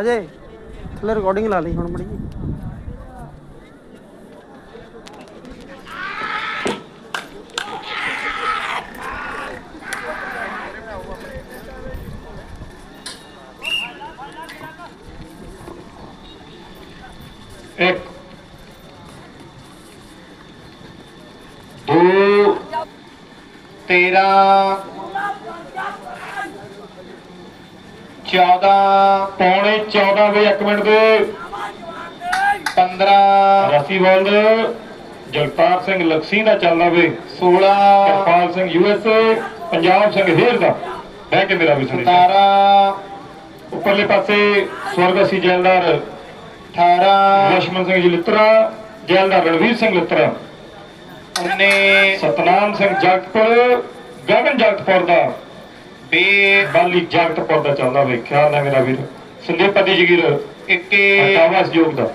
ਅਜੇ ਥੱਲੇ ਰਿਕਾਰਡਿੰਗ ਲਾ ਲਈ ਹੁਣ ਮੜੀ ਇੱਕ, ਦੋ, ਤੇਰਾਂ, ਚੌਦਾਂ, ਪੌਣੇ 14 ਵਜੇ 1 ਮਿੰਟ ਦੇ। 15 ਰਾਸੀ ਬੋਲ ਜਗਤਾਰ ਸਿੰਘ ਲਕਸੀ ਦਾ ਚੱਲਦਾ ਵੇ। 16 ਕਿਰਪਾਲ ਸਿੰਘ ਯੂਐਸਏ ਪੰਜਾਬ ਸਿੰਘ ਹੇਰ ਦਾ। ਬਹਿ ਕੇ ਮੇਰਾ ਵੀ ਸੁਣੀ 17 ਉੱਪਰਲੇ ਪਾਸੇ ਸਵਰਗ ਅਸੀਂ ਜੈਲਦਾਰ 18 ਜਸ਼ਮਨ ਸਿੰਘ ਜੀ ਲਿੱਤਰਾ ਜੈਲਦਾਰ ਰਣਵੀਰ ਸਿੰਘ ਲਿੱਤਰਾ। ਉਹਨੇ ਸਤਨਾਮ ਸਿੰਘ ਜਗਤਪੁਰ ਗਗਨ ਜਗਤਪੁਰ ਦਾ। ਬੇ ਬਾਲੀ ਜਗਤਪੁਰ ਦਾ ਚੱਲਦਾ ਵੇਖਿਆ ਨਾ ਮੇਰਾ ਵੀਰ। ਸੰਦੀਪ ਪਤੀ ਜਗੀਰ। ਇੱਕੇ ਆਵਾਜ਼ ਯੋਗ ਦਾ।